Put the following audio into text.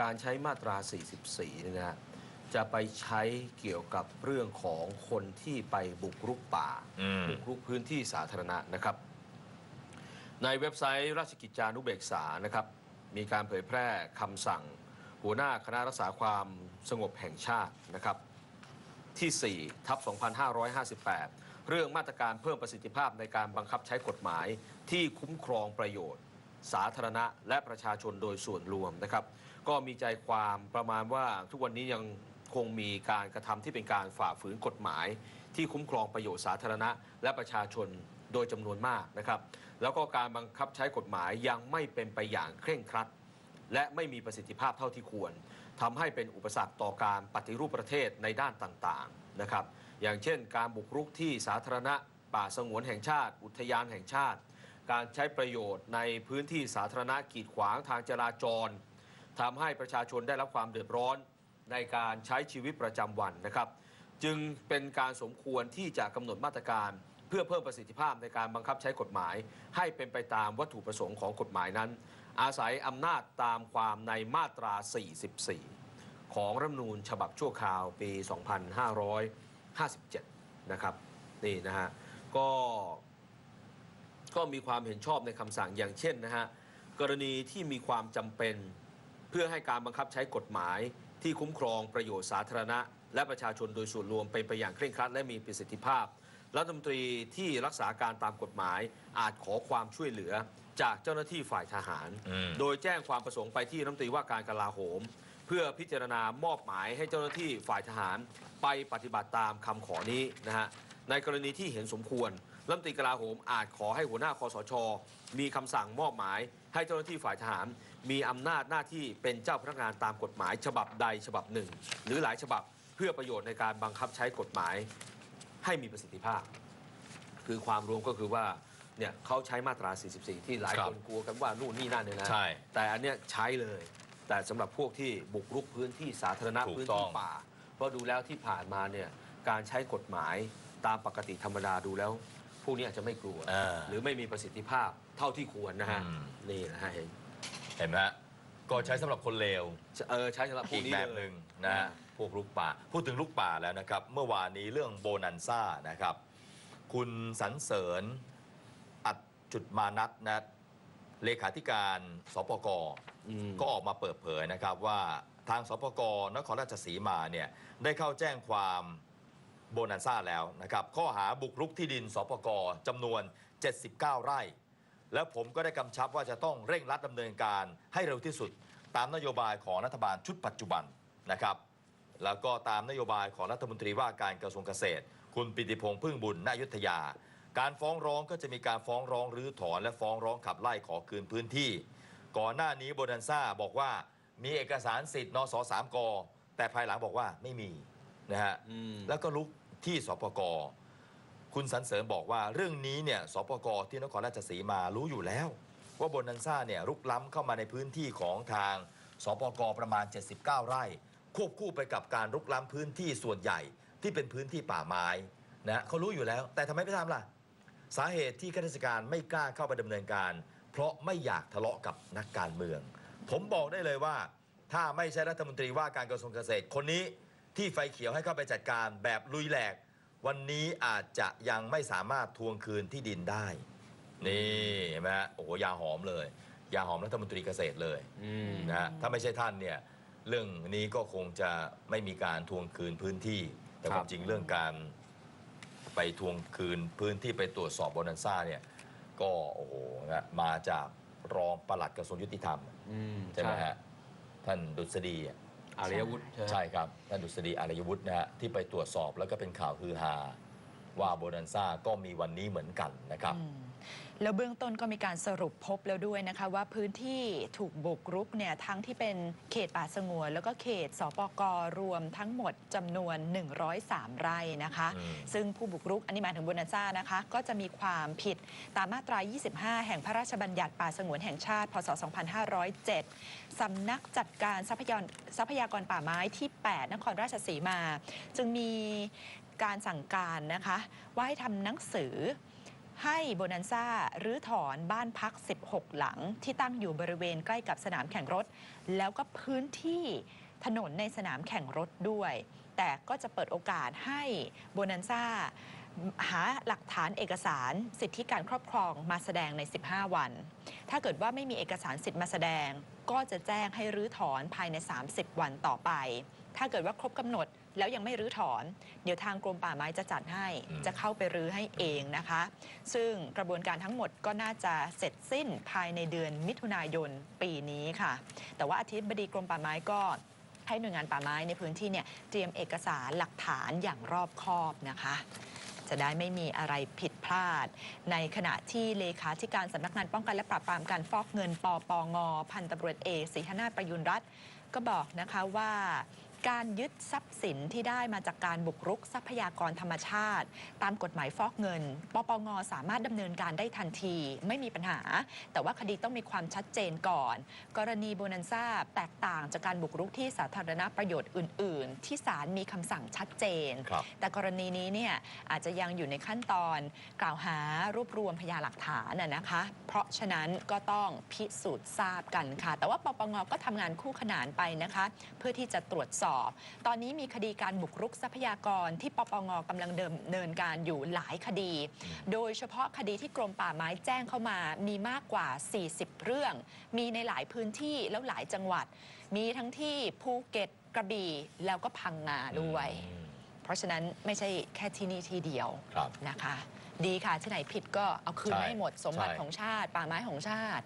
การใช้มาตรา 44เนี่ยนะฮะจะไปใช้เกี่ยวกับเรื่องของคนที่ไปบุกรุกป่า อืม บุกรุกพื้นที่สาธารณะนะครับ ในเว็บไซต์ราชกิจจานุเบกษานะครับ มีการเผยแพร่คำสั่ง หัวหน้าคณะรักษาความสงบแห่งชาตินะครับ ที่4ทับ 2558 เรื่องมาตรการเพิ่มประสิทธิภาพในการบังคับใช้กฎหมายที่คุ้มครองประโยชน์ สาธารณะ และประชาชนโดยส่วนรวมนะครับ ก็มีใจความประมาณว่าทุกวันนี้ยังคงมีการกระทำที่เป็นการฝ่าฝืนกฎหมาย ที่คุ้มครองประโยชน์สาธารณะ และประชาชนโดยจำนวนมากนะครับ แล้วก็การบังคับใช้กฎหมายยังไม่เป็นไปอย่างเคร่งครัด และไม่มีประสิทธิภาพเท่าที่ควรทำให้เป็นอุปสรรคต่อการปฏิรูปประเทศในด้านต่างๆนะครับ อย่างเช่น การบุกรุกที่สาธารณะ ป่าสงวนแห่งชาติ อุทยานแห่งชาติ การใช้ประโยชน์ในพื้นที่สาธารณะกีดขวางทางจราจรทำให้ประชาชนได้รับความเดือดร้อนในการใช้ชีวิตประจำวันนะครับ จึงเป็นการสมควรที่จะกำหนดมาตรการ เพื่อเพิ่มประสิทธิภาพในการบังคับใช้กฎหมาย ให้เป็นไปตามวัตถุประสงค์ของกฎหมายนั้น อาศัยอำนาจตามความในมาตรา 44 ของรัฐมนูญฉบับชั่วคราวปี 2557 นะครับนี่นะฮะก็ ก็มีความเห็นชอบในคำสั่งอย่างเช่นนะฮะกรณีที่มีความจำเป็น เพื่อให้การบังคับใช้กฎหมายที่คุ้มครองประโยชน์สาธารณะ และประชาชนโดยส่วนรวมเป็นไปอย่างเคร่งครัดและมีประสิทธิภาพรัฐมนตรีที่รักษาการตามกฎหมายอาจขอความช่วยเหลือจากเจ้าหน้าที่ฝ่ายทหารอืมโดยแจ้งความประสงค์ไปที่รัฐมนตรีว่าการกลาโหม เพื่อพิจารณามอบหมายให้เจ้าหน้าที่ฝ่ายทหารไปปฏิบัติตามคำขอนี้นะฮะในกรณีที่เห็นสมควร รัฐมนตรีกลาโหมอาจขอให้หัวหน้าคอสช มีคำสั่งมอบหมาย ให้เจ้าหน้าที่ฝ่ายทหาร มีอำนาจหน้าที่เป็นเจ้าพนักงานตามกฎหมาย ฉบับใดฉบับหนึ่ง หรือหลายฉบับเพื่อประโยชน์ในการบังคับใช้กฎหมาย ให้มีประสิทธิภาพ คือความรวมก็คือว่าเนี่ยเขาใช้มาตรา 44 ที่หลายครับคนกลัวกันว่านู่นนี่นั่นเนี่ยนะใช่แต่อันเนี้ยใช้เลย แต่สำหรับพวกที่บุกรุกพื้นที่สาธารณะถูกพื้นต้ที่องป่า เพราะดูแล้วที่ผ่านมาเนี่ยการใช้กฎหมายตามปกติธรรมดาดูแล้ว พวกนี้อาจจะไม่กลัว อ่า หรือไม่มีประสิทธิภาพเท่าที่ควรนะฮะอืม นี่นะฮะเห็นเห็นไหมฮะก็ใช้สำหรับคนเลว เออใช้สำหรับพวอีกกนี้แบบเลยหนึ่งนะฮะพวกลุกป่า พูดถึงลุกป่าแล้วนะครับ เมื่อวานนี้เรื่องโบนันซ่านะครับ คุณสันเสริญ อัดจุดมานัทนะเลขาธิการสปกอืม ก็ออกมาเปิดเผยนะครับว่าทางสปกนครราชสีมาเนี่ยได้เข้าแจ้งความ โบนันซ่าแล้วนะครับข้อหาบุกรุกที่ดินสปกจำนวน 79 ไร่ แล้วผมก็ได้กำชับว่าจะต้องเร่งรัดดำเนินการให้เร็วที่สุด ตามนโยบายของรัฐบาลชุดปัจจุบันนะครับแล้วก็ตามนโยบายของรัฐมนตรีว่าการกระทรวงเกษตร คุณปิติพงษ์พึ่งบุญนายุทธยา การฟ้องร้องก็จะมีการฟ้องร้องรื้อถอนและฟ้องร้องขับไล่ขอคืนพื้นที่ ก่อนหน้านี้โบนันซ่าบอกว่ามีเอกสารสิทธิ์นสสามกแต่ภายหลังบอกว่าไม่มีนะฮะอืมแล้วก็ลุก ที่สปกคุณสันเสริญบอกว่าเรื่องนี้เนี่ยสปกที่นครราชสีมารู้อยู่แล้ว ว่าโบนันซ่าเนี่ยรุกล้ำเข้ามาในพื้นที่ของทางสปกประมาณ 79 ไร่ ควบคู่ไปกับการรุกล้ำพื้นที่ส่วนใหญ่ที่เป็นพื้นที่ป่าไม้นะเขารู้อยู่แล้ว แต่ทำไมไม่ทำล่ะ สาเหตุที่ข้าราชการไม่กล้าเข้าไปดำเนินการ เพราะไม่อยากทะเลาะกับนักการเมือง ผมบอกได้เลยว่า ถ้าไม่ใช่รัฐมนตรีว่าการกระทรวงเกษตรคนนี้ ที่ไฟเขียวให้เข้าไปจัดการแบบลุยแหลก วันนี้อาจจะยังไม่สามารถทวงคืนที่ดินได้ นี่เห็นไหมฮะโอ้โหยาหอมเลย ยาหอมรัฐมนตรีเกษตรเลยอืมนะฮะถ้าไม่ใช่ท่านเนี่ยเรื่องนี้ก็คงจะไม่มีการทวงคืนพื้นที่ แต่คครับวามจริงเรื่องการไปทวงคืนพื้นที่ไปตรวจสอบโบนันซ่าเนี่ยก็โอ้โหนะมาจากรองปลัดกระทรวงยุติธรรม อืมใช่ไหมฮะ ท่านดุษฎีอะ อารยวุฒิใช่ไหมใช่ครับท่านดุษฎีอารยวุฒินะฮะที่ไปตรวจสอบแล้วก็เป็นข่าวฮือฮาว่าโบนันซ่าก็มีวันนี้เหมือนกันนะครับอืม แล้วเบื้องต้นก็มีการสรุปพบแล้วด้วยนะคะว่าพื้นที่ถูกบุกรุกเนี่ยทั้งที่เป็นเขตป่าสงวน แล้วก็เขตสปกรวมทั้งหมดจำนวน 103 ไร่นะคะอืมซึ่งผู้บุกรุกอันนี้หมายถึงโบนันซ่านะคะ ก็จะมีความผิดตามมาตรา 25 แห่งพระราชบัญญัติป่าสงวนแห่งชาติ พศ 2507 สำนักจัดการทรัพยากรทรัพยากรป่าไม้ที่ 8 นครราชสีมา จึงมีการสั่งการนะคะ ว่าให้ทำหนังสือ ให้โบนันซ่ารื้อถอนบ้านพัก 16 หลังที่ตั้งอยู่บริเวณใกล้กับสนามแข่งรถ แล้วก็พื้นที่ถนนในสนามแข่งรถด้วย แต่ก็จะเปิดโอกาสให้โบนันซ่า หาหลักฐานเอกสารสิทธิการครอบครองมาแสดงใน 15 วัน ถ้าเกิดว่าไม่มีเอกสารสิทธิ์มาแสดง ก็จะแจ้งให้รื้อถอนภายใน 30 วันต่อไป ถ้าเกิดว่าครบกำหนดแล้วยังไม่รื้อถอน เดี๋ยวทางกรมป่าไม้จะจัดให้อืมจะเข้าไปรื้อให้เองนะคะ ซึ่งกระบวนการทั้งหมดก็น่าจะเสร็จสิ้นภายในเดือนมิถุนายนปีนี้ค่ะ แต่ว่าอธิบดีกรมป่าไม้ก็ให้หน่วยงานป่าไม้ในพื้นที่เนี่ยเตรียมเอกสารหลักฐานอย่างรอบคอบนะคะ จะได้ไม่มีอะไรผิดพลาด ในขณะที่เลขาธิการสำนักงานป้องกันและปราบปรามการฟอกเงินปปงพันตำรวจเอกศรีหนาถประยุนรัตน์ก็บอกนะคะว่า การยึดทรัพย์สินที่ได้มาจากการบุกรุกทรัพยากรธรรมชาติ ตามกฎหมายฟอกเงิน ปปงสามารถดำเนินการได้ทันที ไม่มีปัญหา แต่ว่าคดีต้องมีความชัดเจนก่อน กรณีโบนันซ่าแตกต่างจากการบุกรุกที่สาธารณประโยชน์อื่น ๆ ที่ศาลมีคำสั่งชัดเจนครับแต่กรณีนี้เนี่ยอาจจะยังอยู่ในขั้นตอนกล่าวหารวบรวมพยานหลักฐานนะนะคะ เพราะฉะนั้นก็ต้องพิสูจน์ทราบกันค่ะ แต่ว่าปปงก็ทำงานคู่ขนานไปนะคะ เพื่อที่จะตรวจสอบตอนนี้มีคดีการบุกรุกทรัพยากรที่ปปงกำลังเดิมเนินการอยู่หลายคดี โดยเฉพาะคดีที่กรมป่าไม้แจ้งเข้ามามีมากกว่า 40 เรื่อง มีในหลายพื้นที่แล้วหลายจังหวัด มีทั้งที่ภูเก็ตกระบี่แล้วก็พังงาด้วยอืมเพราะฉะนั้นไม่ใช่แค่ที่นี่ที่เดียวครับนะคะ ดีค่ะที่ไหนผิดก็เอาคืนใช่มาให้หมดสมบัติใช่ของชาติ ป่าไม้ของชาติ